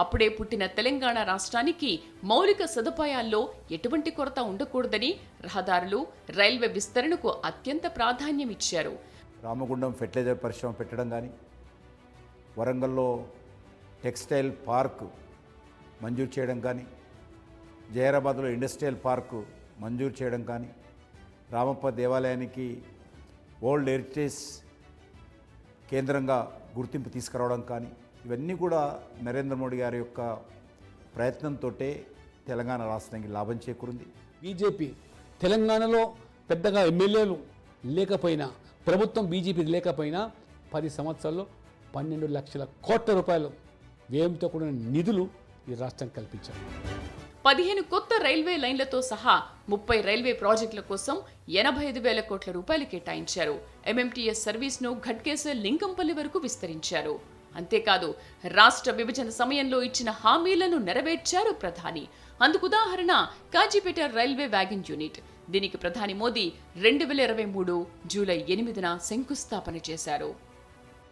అప్పుడే పుట్టిన తెలంగాణ రాష్ట్రానికి మౌలిక సదుపాయాల్లో ఎటువంటి కొరత ఉండకూడదని రహదారులు రైల్వే విస్తరణకు అత్యంత ప్రాధాన్యం ఇచ్చారు రామగుండం ఫెర్టిలైజర్ పరిశ్రమ పెట్టడం కానీ వరంగల్లో టెక్స్టైల్ పార్క్ మంజూరు చేయడం కానీ జైరాబాద్లో ఇండస్ట్రియల్ పార్కు మంజూరు చేయడం కానీ రామప్ప దేవాలయానికి వరల్డ్ హెరిటేజ్ కేంద్రంగా గుర్తింపు తీసుకురావడం కానీ ఇవన్నీ కూడా నరేంద్ర మోడీ గారి యొక్క ప్రయత్నంతో తెలంగాణ రాష్ట్రానికి లాభం చేకూరింది. బీజేపీ తెలంగాణలో పెద్దగా ఎమ్మెల్యేలు లేకపోయినా ప్రభుత్వం బీజేపీ లేకపోయినా పది సంవత్సరాల్లో పన్నెండు లక్షల కోట్ల రూపాయలు వ్యయంతో కూడిన నిధులు ఈ రాష్ట్రం కల్పించారు. పదిహేను కొత్త రైల్వే లైన్లతో సహా ముప్పై రైల్వే ప్రాజెక్టుల కోసం ఎనభై ఐదు వేల కోట్ల రూపాయలు కేటాయించారు. ఎంఎంటీఎస్ సర్వీస్ను ఘట్కేసర్ లింకంపల్లి వరకు విస్తరించారు. అంతేకాదు రాష్ట్ర విభజన సమయంలో ఇచ్చిన హామీలను నెరవేర్చారు ప్రధాని. అందుకు ఉదాహరణ కాజీపేట రైల్వే వ్యాగన్ యూనిట్. దీనికి ప్రధాని మోదీ రెండు వేల ఇరవై మూడు జూలై ఎనిమిదిన శంకుస్థాపన చేశారు.